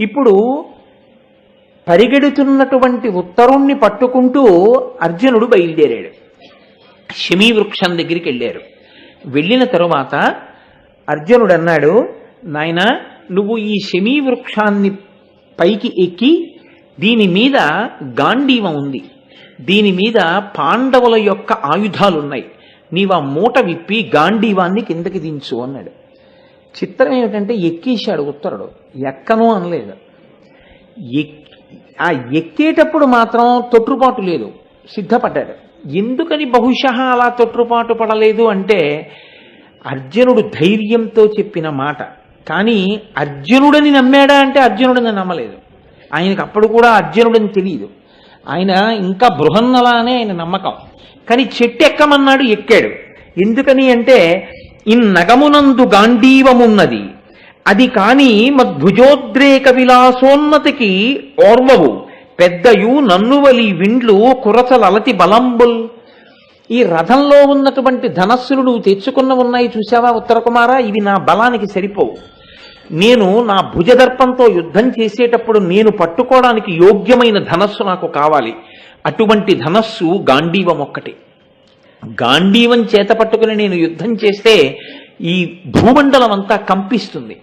ఇప్పుడు పరిగెడుతున్నటువంటి ఉత్తరుణ్ణి పట్టుకుంటూ అర్జునుడు బయలుదేరాడు. శమీ వృక్షం దగ్గరికి వెళ్ళారు. వెళ్ళిన తరువాత అర్జునుడు అన్నాడు నాయన నువ్వు ఈ శమీ వృక్షాన్ని పైకి ఎక్కి దీని మీద గాంధీవం ఉంది. దీని మీద పాండవుల యొక్క ఆయుధాలు ఉన్నాయి నీవు ఆ మూట విప్పి గాంధీవాన్ని కిందకి దించు అన్నాడు. చిత్రం ఏమిటంటే ఎక్కేశాడు ఉత్తరుడు. ఎక్కను అనలేదు. ఎక్- ఆ ఎక్కేటప్పుడు మాత్రం తొట్టుపాటు లేదు. సిద్ధపడ్డాడు. ఎందుకని బహుశా అలా తొట్టుపాటు పడలేదు అంటే అర్జునుడు ధైర్యంతో చెప్పిన మాట. కానీ అర్జునుడని నమ్మాడా అంటే అర్జునుడని నమ్మలేదు. ఆయనకు అప్పుడు కూడా అర్జునుడని తెలియదు. ఆయన ఇంకా బృహన్నలానే ఆయన నమ్మకం. కానీ చెట్టు ఎక్కమన్నాడు? ఎక్కాడు. ఎందుకని అంటే ఇన్నగమునందు గాంధీవమున్నది. అది కాని మద్భుజోద్రేక విలాసోన్నతికి ఓర్వవు. పెద్దయు నన్నువలి విండ్లు కురచలలతి బలంబుల్. ఈ రథంలో ఉన్నటువంటి ధనస్సులు నువ్వు తెచ్చుకున్న ఉన్నాయి చూసావా ఉత్తరకుమార? ఇవి నా బలానికి సరిపోవు. నేను నా భుజదర్పంతో యుద్ధం చేసేటప్పుడు నేను పట్టుకోవడానికి యోగ్యమైన ధనస్సు నాకు కావాలి. అటువంటి ధనస్సు గాంధీవం ఒక్కటే గాంధీవం చేత పట్టుకుని నేను యుద్ధం చేస్తే ఈ భూమండలం అంతా కంపిస్తుంది.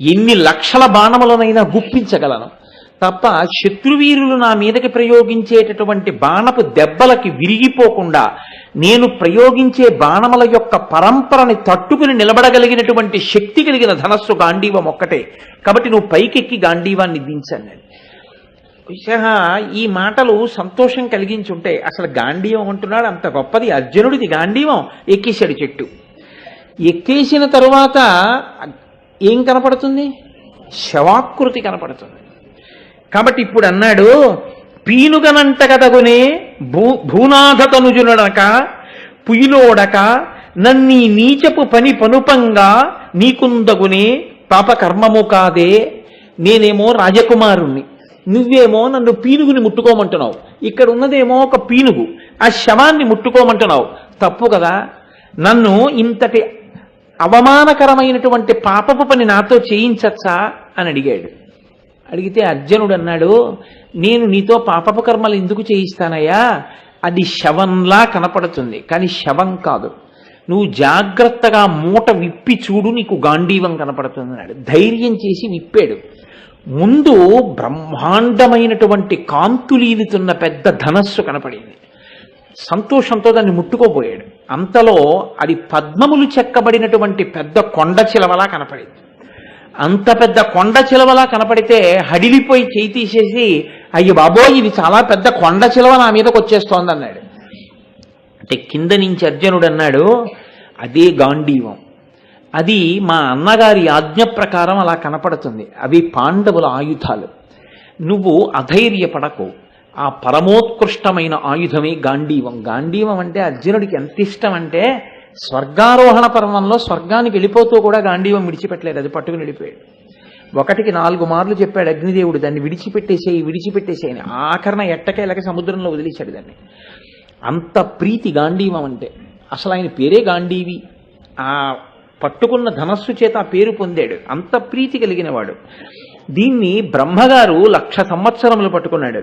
ఎన్ని లక్షల బాణములనైనా గుప్పించగలను. తప్ప శత్రువీరులు నా మీదకి ప్రయోగించేటటువంటి బాణపు దెబ్బలకి విరిగిపోకుండా నేను ప్రయోగించే బాణముల యొక్క పరంపరని తట్టుకుని నిలబడగలిగినటువంటి శక్తి కలిగిన ధనస్సు గాంధీవం ఒక్కటే. కాబట్టి నువ్వు పైకెక్కి గాంధీవాన్ని దించాను నేను ఈ మాటలు సంతోషం కలిగించుంటే అసలు గాంధీవం అంటున్నాడు అంత గొప్పది అర్జునుడిది గాంధీవం ఎక్కేశాడు చెట్టు. ఎక్కేసిన తరువాత ఏం కనపడుతుంది? శవాకృతి కనపడుతుంది. కాబట్టి ఇప్పుడు అన్నాడు పీనుగనంట కదగునే భూ భూనాథ తనుజునడక పుయిలోడక నన్నీ నీచపు పని పనుపంగా నీకుందగునే పాపకర్మము కాదే నేనేమో రాజకుమారుణ్ణి. నువ్వేమో నన్ను పీనుగుని ముట్టుకోమంటున్నావు. ఇక్కడ ఉన్నదేమో ఒక పీనుగు. ఆ శవాన్ని ముట్టుకోమంటున్నావు. తప్పు కదా. నన్ను ఇంతటి అవమానకరమైనటువంటి పాపపు పని నాతో చేయించచ్చా అని అడిగాడు. అడిగితే అర్జునుడు అన్నాడు నేను నీతో పాపపు కర్మలు ఎందుకు చేయిస్తానయ్యా? అది శవంలా కనపడుతుంది. కానీ శవం కాదు. నువ్వు జాగ్రత్తగా మూట విప్పి చూడు నీకు గాంధీవం కనపడుతుంది అన్నాడు. ధైర్యం చేసి విప్పాడు. ముందు బ్రహ్మాండమైనటువంటి కాంతులీలుతున్న పెద్ద ధనస్సు కనపడింది. సంతోషంతో దాన్ని ముట్టుకోబోయాడు. అంతలో అది పద్మములు చెక్కబడినటువంటి పెద్ద కొండ చిలవలా కనపడింది. అంత పెద్ద కొండ చిలవలా కనపడితే హడిలిపోయి చేయి తీసేసి అయ్యి బాబోయ్ ఇది చాలా పెద్ద కొండ చిలవ నా మీదకి వచ్చేస్తోంది అన్నాడు అంటే కింద నుంచి అర్జునుడు అన్నాడు అదే గాంధీవం. అది మా అన్నగారి ఆజ్ఞ ప్రకారం అలా కనపడుతుంది. అవి పాండవుల ఆయుధాలు. నువ్వు అధైర్యపడకు. ఆ పరమోత్కృష్టమైన ఆయుధమే గాంధీవం గాంధీవం అంటే అర్జునుడికి ఎంత ఇష్టం అంటే స్వర్గారోహణ పర్వంలో స్వర్గానికి వెళ్ళిపోతూ కూడా గాంధీవం విడిచిపెట్టలేదు. అది పట్టుకుని వెళ్ళిపోయాడు. ఒకటికి నాలుగు మార్లు చెప్పాడు అగ్నిదేవుడు దాన్ని విడిచిపెట్టేసేయి విడిచిపెట్టేసేయని ఆఖరణ ఎట్టకేలక సముద్రంలో వదిలేశాడు దాన్ని. అంత ప్రీతి గాంధీవం అంటే. అసలు ఆయన పేరే గాంధీవి ఆ పట్టుకున్న ధనస్సు చేత పేరు పొందాడు. అంత ప్రీతి కలిగిన వాడు దీన్ని బ్రహ్మగారు లక్ష సంవత్సరములు పట్టుకున్నాడు.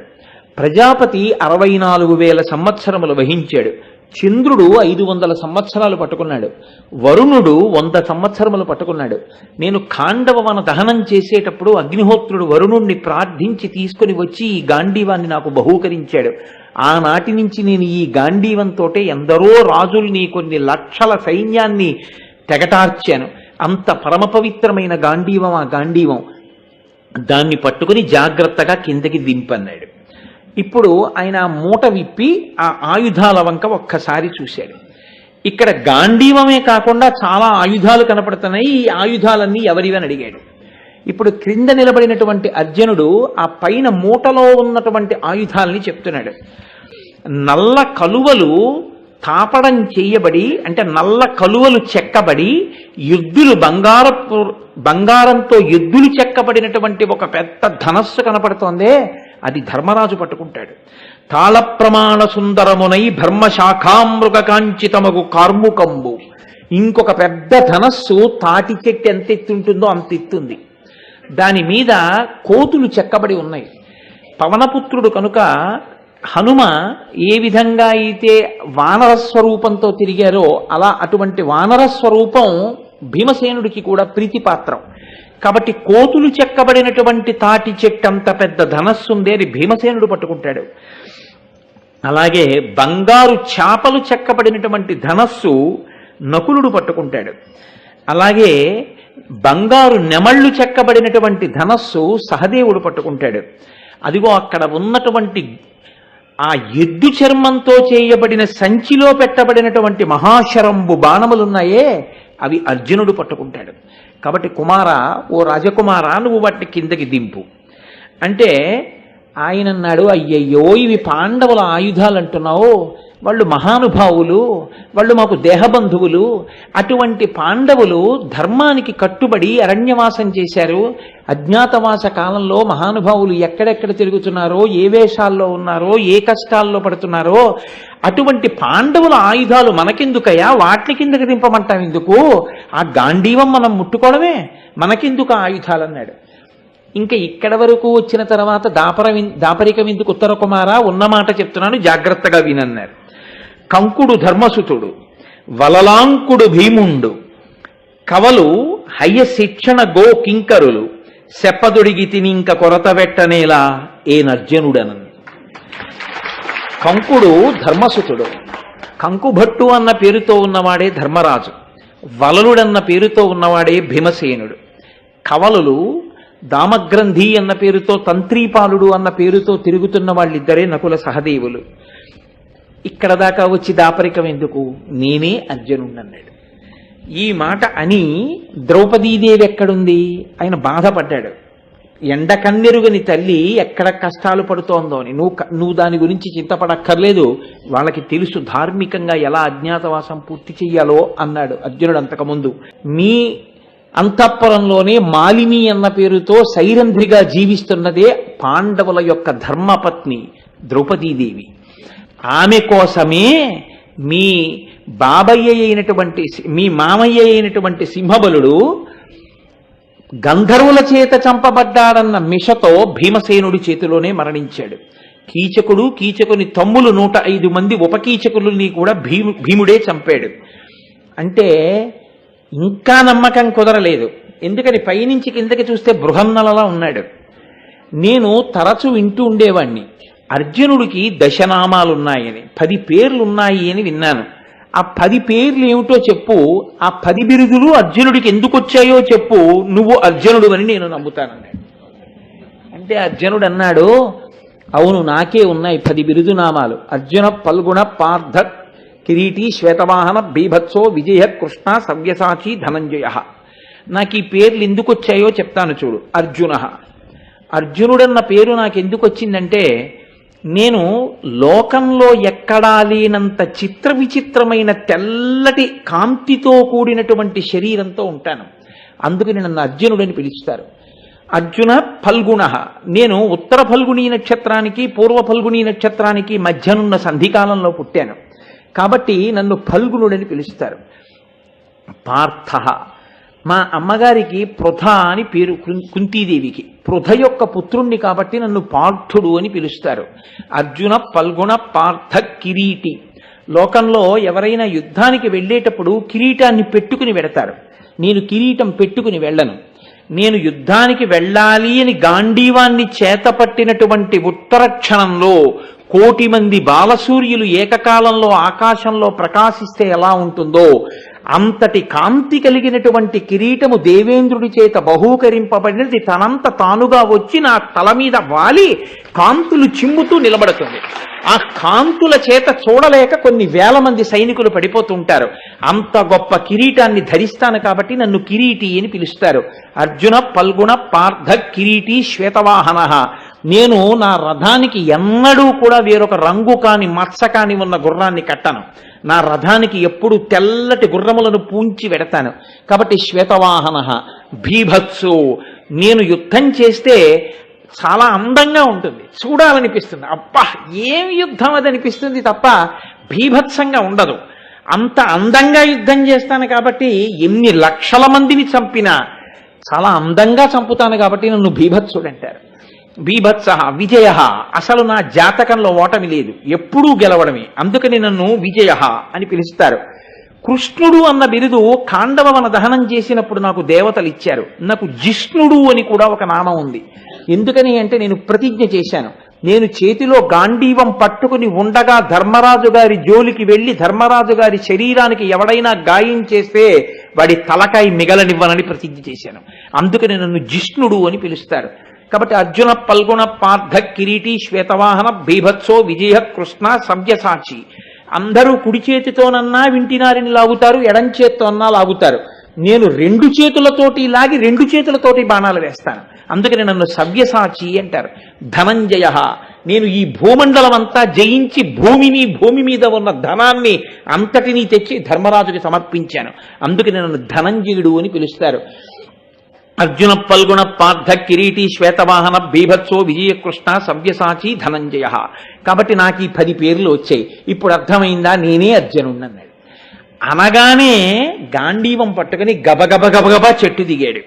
ప్రజాపతి అరవై నాలుగు వేల సంవత్సరములు వహించాడు. చంద్రుడు ఐదు వందల సంవత్సరాలు పట్టుకున్నాడు. వరుణుడు వంద సంవత్సరములు పట్టుకున్నాడు. నేను ఖాండవవన దహనం చేసేటప్పుడు అగ్నిహోత్రుడు వరుణుణ్ణి ప్రార్థించి తీసుకుని వచ్చి ఈ గాంధీవాన్ని నాకు బహూకరించాడు. ఆనాటి నుంచి నేను ఈ గాంధీవంతోటే ఎందరో రాజుల్ని కొన్ని లక్షల సైన్యాన్ని తెగటార్చాను. అంత పరమ పవిత్రమైన గాంధీవం ఆ గాంధీవం. దాన్ని పట్టుకుని జాగ్రత్తగా కిందకి దింపన్నాడు. ఇప్పుడు ఆయన మూట విప్పి ఆ ఆయుధాల వంక ఒక్కసారి చూశాడు. ఇక్కడ గాంధీవమే కాకుండా చాలా ఆయుధాలు కనపడుతున్నాయి. ఈ ఆయుధాలన్నీ ఎవరివని అడిగాడు. ఇప్పుడు క్రింద నిలబడినటువంటి అర్జునుడు ఆ పైన మూటలో ఉన్నటువంటి ఆయుధాలని చెప్తున్నాడు. నల్ల కలువలు తాపడం చేయబడి అంటే నల్ల కలువలు చెక్కబడి ఎద్దులు బంగారపు బంగారంతో ఎద్దులు చెక్కబడినటువంటి ఒక పెద్ద ధనస్సు కనపడుతోందే అది ధర్మరాజు పట్టుకుంటాడు. తాళ ప్రమాణ సుందరమునై భర్మశాఖామృగ కాంచితమగు కార్ముకంబు. ఇంకొక పెద్ద ధనస్సు తాటి చెట్టు ఎంత ఎత్తుంటుందో అంత ఎత్తుంది. దాని మీద కోతులు చెక్కబడి ఉన్నాయి. పవనపుత్రుడు కనుక హనుమ ఏ విధంగా అయితే వానర స్వరూపంతో తిరిగారో అలా అటువంటి వానర స్వరూపం భీమసేనుడికి కూడా ప్రీతిపాత్రం. కాబట్టి కోతులు చెక్కబడినటువంటి తాటి చెట్టు అంత పెద్ద ధనస్సు ఉంది అని భీమసేనుడు పట్టుకుంటాడు. అలాగే బంగారు చాపలు చెక్కబడినటువంటి ధనస్సు నకులుడు పట్టుకుంటాడు. అలాగే బంగారు నెమళ్ళు చెక్కబడినటువంటి ధనస్సు సహదేవుడు పట్టుకుంటాడు. అదిగో అక్కడ ఉన్నటువంటి ఆ ఎద్దు చర్మంతో చేయబడిన సంచిలో పెట్టబడినటువంటి మహాశరంబు బాణములున్నాయే అవి అర్జునుడు పట్టుకుంటాడు. కాబట్టి కుమార ఓ రాజకుమార నువ్వు వాటిని కిందకి దింపు. అంటే ఆయన అన్నాడు అయ్యయ్యో ఇవి పాండవుల ఆయుధాలు అంటున్నావు వాళ్ళు మహానుభావులు వాళ్ళు మాకు దేహబంధువులు అటువంటి పాండవులు ధర్మానికి కట్టుబడి అరణ్యవాసం చేశారు. అజ్ఞాతవాస కాలంలో మహానుభావులు ఎక్కడెక్కడ తిరుగుతున్నారో ఏ వేషాల్లో ఉన్నారో ఏ కష్టాల్లో పడుతున్నారో అటువంటి పాండవుల ఆయుధాలు మనకెందుకయ్యా? వాటి కిందకి దింపమంటాం ఎందుకు? ఆ గాంధీవం మనం ముట్టుకోవడమే. మనకెందుకు ఆయుధాలు అన్నాడు ఇంకా ఇక్కడ వరకు వచ్చిన తర్వాత దాపర దాపరికం ఎందుకు ఉత్తర కుమార ఉన్నమాట చెప్తున్నాను జాగ్రత్తగా వినన్నారు. కంకుడు ధర్మసుతుడు వలలాంకుడు భీముండు. కవలు హయ్య శిక్షణ గో కింకరులు సెప్పదుడిగి తిని ఇంక కొరత పెట్టనేలా ఏ నర్జనుడనని. కంకుడు ధర్మసుతుడు కంకుభట్టు అన్న పేరుతో ఉన్నవాడే ధర్మరాజు వలలుడన్న పేరుతో ఉన్నవాడే భీమసేనుడు. కవలులు దామగ్రంథి అన్న పేరుతో తంత్రీపాలుడు అన్న పేరుతో తిరుగుతున్న వాళ్ళిద్దరే నకుల సహదేవులు. ఇక్కడ దాకా వచ్చి దాపరికం ఎందుకు? నేనే అర్జునుడు అన్నాడు. ఈ మాట అని ద్రౌపదీదేవి ఎక్కడుంది? ఆయన బాధపడ్డాడు. ఎండ కన్నెరుగని తల్లి ఎక్కడ కష్టాలు పడుతోందో అని. నువ్వు నువ్వు దాని గురించి చింతపడక్కర్లేదు. వాళ్ళకి తెలుసు ధార్మికంగా ఎలా అజ్ఞాతవాసం పూర్తి చెయ్యాలో అన్నాడు అర్జునుడు అంతకుముందు. మీ అంతఃపురంలోనే మాలిని అన్న పేరుతో సైరంధ్రిగా జీవిస్తున్నదే పాండవుల యొక్క ధర్మపత్ని ద్రౌపదీదేవి. ఆమె కోసమే మీ బాబయ్య అయినటువంటి మీ మామయ్య అయినటువంటి సింహబలుడు గంధర్వుల చేత చంపబడ్డాడన్న మిషతో భీమసేనుడి చేతిలోనే మరణించాడు. కీచకుడు కీచకుని తమ్ములు నూట ఐదు మంది ఉపకీచకులని కూడా భీము భీముడే చంపాడు. అంటే ఇంకా నమ్మకం కుదరలేదు. ఎందుకని పైనుంచి కిందకి చూస్తే బృహన్నలలా ఉన్నాడు. నేను తరచు వింటూ ఉండేవాణ్ణి. అర్జునుడికి దశనామాలున్నాయని పది పేర్లున్నాయి అని విన్నాను. ఆ పది పేర్లు ఏమిటో చెప్పు ఆ పది బిరుదులు అర్జునుడికి ఎందుకు వచ్చాయో చెప్పు నువ్వు అర్జునుడు అని నేను నమ్ముతానన్నాడు అంటే అర్జునుడు అన్నాడు అవును నాకే ఉన్నాయి పది బిరుదు నామాలు అర్జున పల్గుణ పార్థ కిరీటి శ్వేతవాహన బీభత్సో విజయ కృష్ణ సవ్యసాచి ధనంజయ. నాకు ఈ పేర్లు ఎందుకు వచ్చాయో చెప్తాను చూడు అర్జున. అర్జునుడన్న పేరు నాకు ఎందుకు వచ్చిందంటే నేను లోకంలో ఎక్కడా లేనంత చిత్ర విచిత్రమైన తెల్లటి కాంతితో కూడినటువంటి శరీరంతో ఉంటాను. అందుకని నన్ను అర్జునుడని పిలుస్తారు. అర్జున ఫల్గుణ. నేను ఉత్తర ఫల్గుణీ నక్షత్రానికి పూర్వ ఫల్గుణీ నక్షత్రానికి మధ్యనున్న సంధికాలంలో పుట్టాను. కాబట్టి నన్ను ఫల్గుణుడని పిలుస్తారు. పార్థ. మా అమ్మగారికి పృథ అని పేరు కు- కుంతీదేవికి. పృథ యొక్క పుత్రుణ్ణి కాబట్టి నన్ను పార్థుడు అని పిలుస్తారు. అర్జున పల్గుణ పార్థ కిరీటి. లోకంలో ఎవరైనా యుద్ధానికి వెళ్ళేటప్పుడు కిరీటాన్ని పెట్టుకుని వెడతారు. నేను కిరీటం పెట్టుకుని వెళ్ళను. నేను యుద్ధానికి వెళ్ళాలి అని గాంధీవాన్ని చేతపట్టినటువంటి ఉత్తర క్షణంలో కోటి మంది బాలసూర్యులు ఏకకాలంలో ఆకాశంలో ప్రకాశిస్తే ఎలా ఉంటుందో అంతటి కాంతి కలిగినటువంటి కిరీటము దేవేంద్రుడి చేత బహూకరింపబడినది. తనంత తానుగా వచ్చి నా తల మీద వాలి కాంతులు చిమ్ముతూ నిలబడుతుంది. ఆ కాంతుల చేత చూడలేక కొన్ని వేల మంది సైనికులు పడిపోతుంటారు. అంత గొప్ప కిరీటాన్ని ధరిస్తాను కాబట్టి నన్ను కిరీటి అని పిలుస్తారు. అర్జున పల్గుణ పార్థ కిరీటి శ్వేతవాహన. నేను నా రథానికి ఎన్నడూ కూడా వేరొక రంగు కాని మత్స కాని ఉన్న గుర్రాన్ని కట్టను. నా రథానికి ఎప్పుడు తెల్లటి గుర్రములను పూంచి వెడతాను. కాబట్టి శ్వేతవాహన భీభత్సు నేను యుద్ధం చేస్తే చాలా అందంగా ఉంటుంది చూడాలనిపిస్తుంది. అబ్బా ఏం యుద్ధం అది అనిపిస్తుంది తప్ప భీభత్సంగా ఉండదు. అంత అందంగా యుద్ధం చేస్తాను కాబట్టి ఎన్ని లక్షల మందిని చంపినా చాలా అందంగా చంపుతాను కాబట్టి నన్ను భీభత్సుడు అంటారు బీభత్స విజయ. అసలు నా జాతకంలో ఓటమి లేదు. ఎప్పుడూ గెలవడమే. అందుకని నన్ను విజయ అని పిలుస్తారు. కృష్ణుడు అన్న బిరుదు కాండవవన దహనం చేసినప్పుడు నాకు దేవతలు ఇచ్చారు. నాకు జిష్ణుడు అని కూడా ఒక నామం ఉంది. ఎందుకని అంటే నేను ప్రతిజ్ఞ చేశాను. నేను చేతిలో గాంధీవం పట్టుకుని ఉండగా ధర్మరాజు గారి జోలికి వెళ్ళి ధర్మరాజు గారి శరీరానికి ఎవడైనా గాయం చేస్తే వాడి తలకాయ మిగలనివ్వనని ప్రతిజ్ఞ చేశాను. అందుకని నన్ను జిష్ణుడు అని పిలుస్తారు. కాబట్టి అర్జున పల్గుణ పార్థ కిరీటి శ్వేతవాహన బీభత్సో విజయ కృష్ణ సవ్యసాచి. అందరూ కుడి చేతితోనన్నా వింటినారిని లాగుతారు ఎడం చేత్తో అన్నా లాగుతారు. నేను రెండు చేతులతోటి లాగి రెండు చేతులతోటి బాణాలు వేస్తాను. అందుకని నన్ను సవ్యసాచి అంటారు. ధనంజయ నేను ఈ భూమండలం అంతా జయించి భూమిని భూమి మీద ఉన్న ధనాన్ని అంతటినీ తెచ్చి ధర్మరాజుకి సమర్పించాను. అందుకని నన్ను ధనంజయుడు అని పిలుస్తారు. అర్జున పల్గుణ పార్థ కిరీటి శ్వేతవాహన బీభత్సో విజయకృష్ణ సవ్యసాచి ధనంజయ. కాబట్టి నాకు ఈ పది పేర్లు వచ్చాయి. ఇప్పుడు అర్థమైందా? నేనే అర్జునుడు అన్నాడు అనగానే గాంధీవం పట్టుకుని గబగబ గబగబా చెట్టు దిగాడు.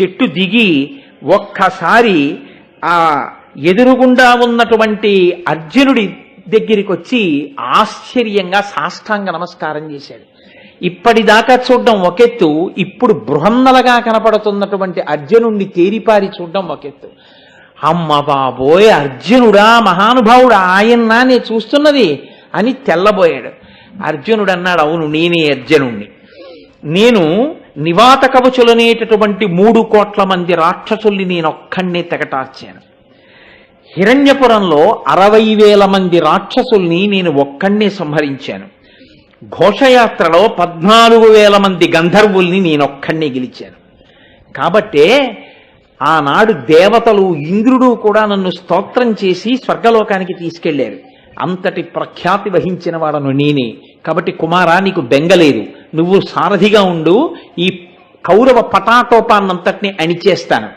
చెట్టు దిగి ఒక్కసారి ఆ ఎదురుగుండా ఉన్నటువంటి అర్జునుడి దగ్గరికి వచ్చి ఆశ్చర్యంగా సాష్టాంగ నమస్కారం చేశాడు. ఇప్పటిదాకా చూడడం ఒకెత్తు ఇప్పుడు బృహన్నలగా కనపడుతున్నటువంటి అర్జునుణ్ణి తేరిపారి చూడడం ఒకెత్తు. అమ్మ బాబోయ్ అర్జునుడా మహానుభావుడు ఆయన్నా నేను చూస్తున్నది అని తెల్లబోయాడు. అర్జునుడు అన్నాడు అవును నేనే అర్జునుణ్ణి. నేను నివాత కవచులనేటటువంటి మూడు కోట్ల మంది రాక్షసుల్ని నేను ఒక్కడినే తెగటార్చాను. హిరణ్యపురంలో అరవై వేల మంది రాక్షసుల్ని నేను ఒక్కడినే సంహరించాను. ఘోషయాత్రలో పద్నాలుగు వేల మంది గంధర్వుల్ని నేనొక్కడినే గెలిచాను. కాబట్టే ఆనాడు దేవతలు ఇంద్రుడు కూడా నన్ను స్తోత్రం చేసి స్వర్గలోకానికి తీసుకెళ్ళారు. అంతటి ప్రఖ్యాతి వహించిన వాడను నేనే. కాబట్టి కుమారా నీకు బెంగలేదు నువ్వు సారథిగా ఉండు. ఈ కౌరవ పటాటోపాన్నంతటిని అణిచేస్తాను.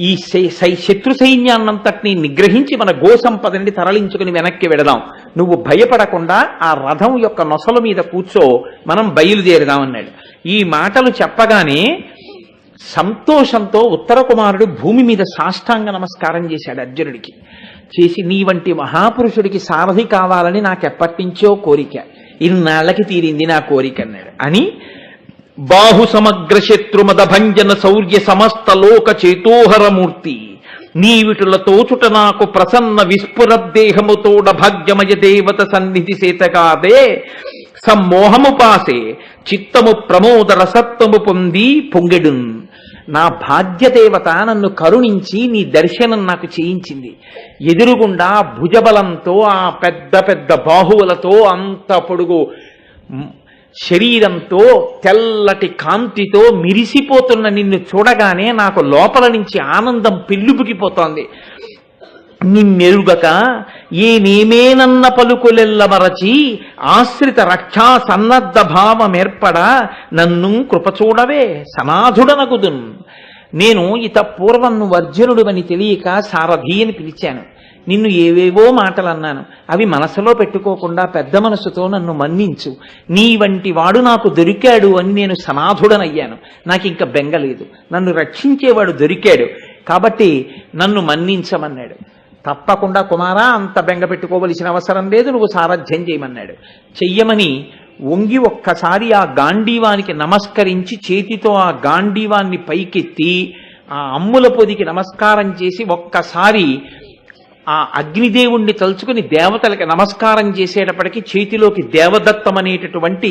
ఈ శత్రు సైన్యాన్నంతటిని నిగ్రహించి మన గోసంపదని తరలించుకుని వెనక్కి వెడదాం. నువ్వు భయపడకుండా ఆ రథం యొక్క నొసల మీద కూర్చో మనం బయలుదేరుదామన్నాడు. ఈ మాటలు చెప్పగానే సంతోషంతో ఉత్తర కుమారుడు భూమి మీద సాష్టాంగ నమస్కారం చేశాడు అర్జునుడికి. చేసి నీ వంటి మహాపురుషుడికి సారథి కావాలని నాకెప్పటి నుంచో కోరిక. ఇన్నాళ్ళకి తీరింది నా కోరిక అన్నాడు. అని బాహు సమగ్ర శత్రుమద భంజన శౌర్య సమస్త లోక చేతోహరమూర్తి నీవిటుల తోచుట నాకు ప్రసన్న విస్ఫురద్దేహముతోడ భాగ్యమయ దేవత సన్నిధి సేతగాదే సమ్మోహము పాసే చిత్తము ప్రమోద రసత్వము పొంది పొంగెడున్. నా భాగ్యదేవత నన్ను కరుణించి నీ దర్శనం నాకు చేయించింది. ఎదురుగుండా భుజబలంతో ఆ పెద్ద పెద్ద బాహువులతో అంత పొడుగు శరీరంతో తెల్లటి కాంతితో మిరిసిపోతున్న నిన్ను చూడగానే నాకు లోపల నుంచి ఆనందం పెళ్ళుబుకిపోతోంది నిన్నెరుగక ఏనేమేనన్న పలుకులెల్ల మరచి ఆశ్రిత రక్షా సన్నద్ధ భావమేర్పడ నన్ను కృపచూడవే సనాథుడనగుదున్ నేను ఇత పూర్వం నువ్వు అర్జునుడు అని తెలియక సారథి అని పిలిచాను. నిన్ను ఏవేవో మాటలు అన్నాను అవి మనసులో పెట్టుకోకుండా పెద్ద మనసుతో నన్ను మన్నించు. నీ వంటి వాడు నాకు దొరికాడు అని నేను సమాధుడనయ్యాను. నాకు ఇంకా బెంగలేదు నన్ను రక్షించేవాడు దొరికాడు. కాబట్టి నన్ను మన్నించమన్నాడు. తప్పకుండా కుమారా అంత బెంగ పెట్టుకోవలసిన అవసరం లేదు. నువ్వు సారథ్యం చేయమన్నాడు. చెయ్యమని వంగి ఒక్కసారి ఆ గాంధీవానికి నమస్కరించి చేతితో ఆ గాంధీవాన్ని పైకెత్తి ఆ అమ్ముల పొదికి నమస్కారం చేసి ఒక్కసారి ఆ అగ్నిదేవుణ్ణి తలుచుకుని దేవతలకి నమస్కారం చేసేటప్పటికి చేతిలోకి దేవదత్తం అనేటటువంటి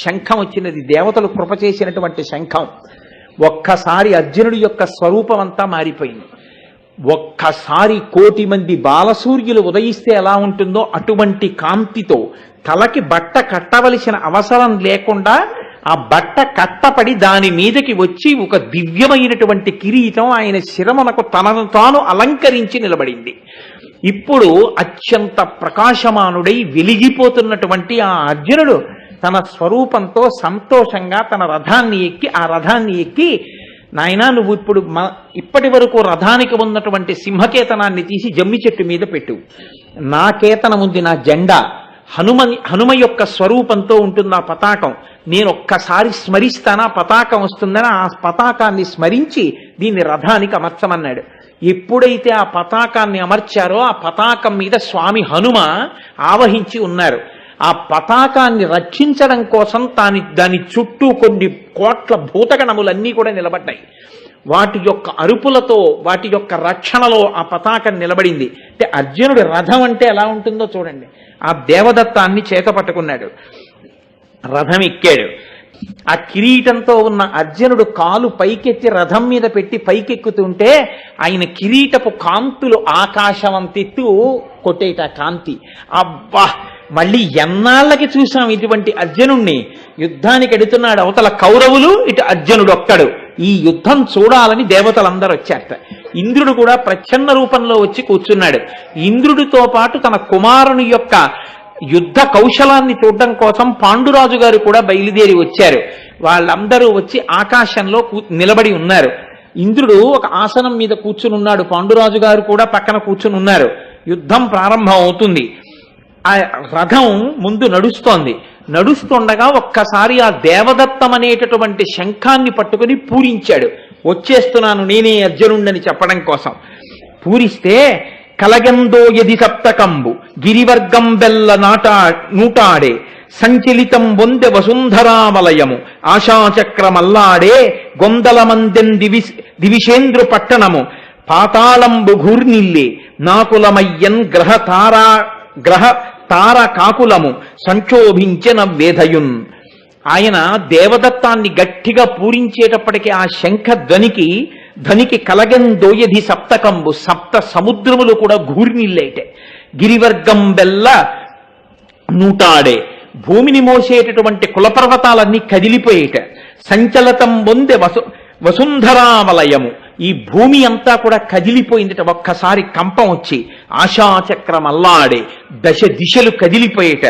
శంఖం వచ్చినది. దేవతలు కృప చేసినటువంటి శంఖం. ఒక్కసారి అర్జునుడి యొక్క స్వరూపం అంతా మారిపోయింది. ఒక్కసారి కోటి మంది బాలసూర్యులు ఉదయిస్తే ఎలా ఉంటుందో అటువంటి కాంతితో తలకి బట్ట కట్టవలసిన అవసరం లేకుండా ఆ బట్ట కట్టపడి దాని మీదకి వచ్చి ఒక దివ్యమైనటువంటి కిరీటం ఆయన శిరమనకు తనను తాను అలంకరించి నిలబడింది. ఇప్పుడు అత్యంత ప్రకాశమానుడై వెలిగిపోతున్నటువంటి ఆ అర్జునుడు తన స్వరూపంతో సంతోషంగా తన రథాన్ని ఎక్కి ఆ రథాన్ని ఎక్కి నాయనా నువ్వు ఇప్పుడు మ ఇప్పటి వరకు రథానికి ఉన్నటువంటి సింహకేతనాన్ని తీసి జమ్మి చెట్టు మీద పెట్టు. నా కేతనం ఉంది నా జెండా. హనుమ హనుమ యొక్క స్వరూపంతో ఉంటుంది ఆ పతాకం. నేను ఒక్కసారి స్మరిస్తానా? పతాకం వస్తుందని ఆ పతాకాన్ని స్మరించి దీన్ని రథానికి అమర్చమన్నాడు. ఎప్పుడైతే ఆ పతాకాన్ని అమర్చారో ఆ పతాకం మీద స్వామి హనుమ ఆవహించి ఉన్నారు. ఆ పతాకాన్ని రక్షించడం కోసం తాని దాని చుట్టూ కొన్ని కోట్ల భూతగణములన్నీ కూడా నిలబడ్డాయి. వాటి యొక్క అరుపులతో వాటి యొక్క రక్షణలో ఆ పతాకం నిలబడింది. అంటే అర్జునుడి రథం అంటే ఎలా ఉంటుందో చూడండి. ఆ దేవదత్తాన్ని చేత పట్టుకున్నాడు. రథం ఎక్కాడు. ఆ కిరీటంతో ఉన్న అర్జునుడు కాలు పైకెత్తి రథం మీద పెట్టి పైకెక్కుతుంటే ఆయన కిరీటపు కాంతులు ఆకాశవంతెత్తు కొట్టేట కాంతి. అబ్బా! మళ్ళీ ఎన్నాళ్ళకి చూసాం ఇటువంటి అర్జునుణ్ణి? యుద్ధానికి ఎడుతున్నాడు అవతల కౌరవులు ఇటు అర్జునుడు ఒక్కడు. ఈ యుద్ధం చూడాలని దేవతలందరూ వచ్చారట ఇంద్రుడు కూడా ప్రచ్ఛన్న రూపంలో వచ్చి కూర్చున్నాడు. ఇంద్రుడితో పాటు తన కుమారుని యొక్క యుద్ధ కౌశలాన్ని చూడడం కోసం పాండురాజు గారు కూడా బయలుదేరి వచ్చారు. వాళ్ళందరూ వచ్చి ఆకాశంలో కూ- నిలబడి ఉన్నారు. ఇంద్రుడు ఒక ఆసనం మీద కూర్చుని ఉన్నాడు పాండురాజు గారు కూడా పక్కన కూర్చుని ఉన్నారు యుద్ధం ప్రారంభం అవుతుంది ఆ రథం ముందు నడుస్తోంది. నడుస్తుండగా ఒక్కసారి ఆ దేవదత్తం అనేటటువంటి శంఖాన్ని పట్టుకుని పూరించాడు. వచ్చేస్తున్నాను నేనే అర్జునుండని చెప్పడం కోసం. పూరిస్తే కలగందో ఎది సప్తకంబు గిరివర్గం బెల్ల నాటా నూటాడే సంచలితం బొందె వసుంధరామలయము ఆశాచక్రమల్లాడే గొందలమందెన్ దివి దివిషేంద్రు పట్టణము పాతాళంబు ఘూర్నిల్లే నాకులమయ్యన్ గ్రహ తారా గ్రహ తార కాకులము సంక్షోభించిన వేధయున్ ఆయన దేవదత్తాన్ని గట్టిగా పూరించేటప్పటికి ఆ శంఖ ధ్వనికి ధ్వనికి కలగందోయధి సప్తకంబు సప్త సముద్రములు కూడా ఘూర్నిల్లేటే గిరివర్గం బెల్ల నూటాడే. భూమిని మోసేటటువంటి కులపర్వతాలన్నీ కదిలిపోయేట. సంచలతం పొందే వసు వసుంధరావలయము. ఈ భూమి అంతా కూడా కదిలిపోయిందట. ఒక్కసారి కంపం వచ్చి ఆశాచక్రం అల్లాడే దశ దిశలు కదిలిపోయేట.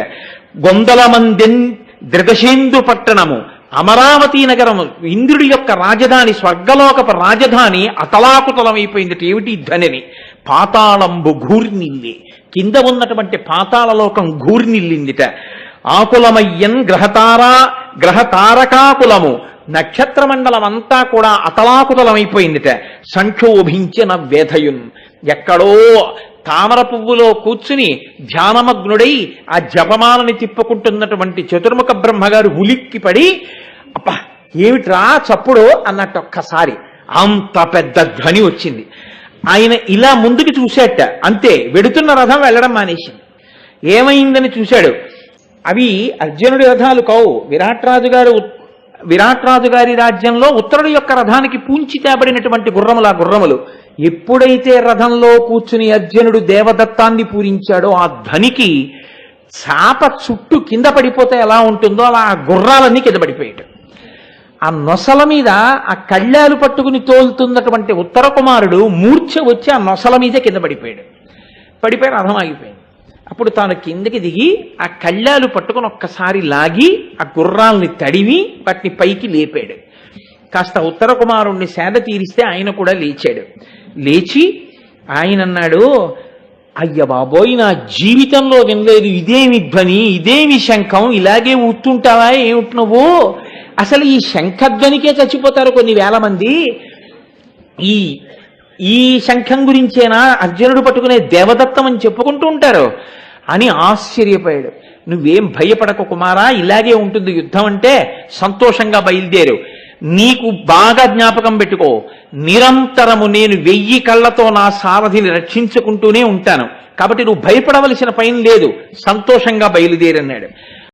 గొందల మందెన్ ద్రదశేందు పట్టణము అమరావతి నగరము ఇంద్రుడి యొక్క రాజధాని స్వర్గలోకపు రాజధాని అతలాకుతలమైపోయింది ఏమిటి ధ్వనిని? పాతాళంబు ఘూర్నిల్లి కింద ఉన్నటువంటి పాతాళలోకం ఘూర్నిల్లిందిట ఆకులమయ్యన్ గ్రహతారా గ్రహతారకాకులము. నక్షత్ర మండలం అంతా కూడా అతలాకుతలమైపోయిందిట. సంక్షోభించిన వేధయున్. ఎక్కడో తామర పువ్వులో కూర్చుని ధ్యానమగ్నుడై ఆ జపమాలని తిప్పుకుంటున్నటువంటి చతుర్ముఖ బ్రహ్మగారు ఉలిక్కిపడి అప్ప ఏమిట్రా చప్పుడు? అన్నట్టు ఒక్కసారి అంత పెద్ద ధ్వని వచ్చింది. ఆయన ఇలా ముందుకు చూసేట అంతే వెడుతున్న రథం వెళ్ళడం మానేసింది. ఏమైందని చూశాడు. అవి అర్జునుడి రథాలు కావు. విరాట్ రాజు గారు విరాట్ రాజు గారి రాజ్యంలో ఉత్తరుడి యొక్క రథానికి పూంచి తేబడినటువంటి గుర్రములు ఆ గుర్రములు. ఎప్పుడైతే రథంలో కూర్చుని అర్జునుడు దేవదత్తాన్ని పూరించాడో ఆ ధనికి చాప చుట్టూ కింద పడిపోతే ఎలా ఉంటుందో అలా ఆ గుర్రాలన్నీ కింద పడిపోయాడు ఆ నొసల మీద ఆ కళ్ళాలు పట్టుకుని తోలుతున్నటువంటి ఉత్తర కుమారుడు మూర్ఛ వచ్చి ఆ నొసల మీదే కింద పడిపోయాడు. పడిపోయి రథం ఆగిపోయింది. అప్పుడు తాను కిందకి దిగి ఆ కళ్ళాలు పట్టుకుని ఒక్కసారి లాగి ఆ గుర్రాల్ని తడివి వాటిని పైకి లేపాడు. కాస్త ఉత్తర కుమారుణ్ణి సేద తీరిస్తే ఆయన కూడా లేచాడు. లేచి ఆయన అన్నాడు అయ్య బాబోయ్ నా జీవితంలో వినలేదు. ఇదేమి ధ్వని ఇదేమి శంఖం ఇలాగే ఊతుంటావా ఏమిటి నువ్వు అసలు ఈ శంఖధ్వనికే చచ్చిపోతారు కొన్ని వేల మంది. ఈ ఈ శంఖం గురించేనా అర్జునుడు పట్టుకునే దేవదత్తం అని చెప్పుకుంటూ ఉంటారు. అని ఆశ్చర్యపోయాడు. నువ్వేం భయపడక కుమారా ఇలాగే ఉంటుంది యుద్ధం అంటే సంతోషంగా బయలుదేరు. నీకు బాగా జ్ఞాపకం పెట్టుకో. నిరంతరము నేను వెయ్యి కళ్ళతో నా సారథిని రక్షించుకుంటూనే ఉంటాను. కాబట్టి నువ్వు భయపడవలసిన పని లేదు. సంతోషంగా బయలుదేరన్నాడు.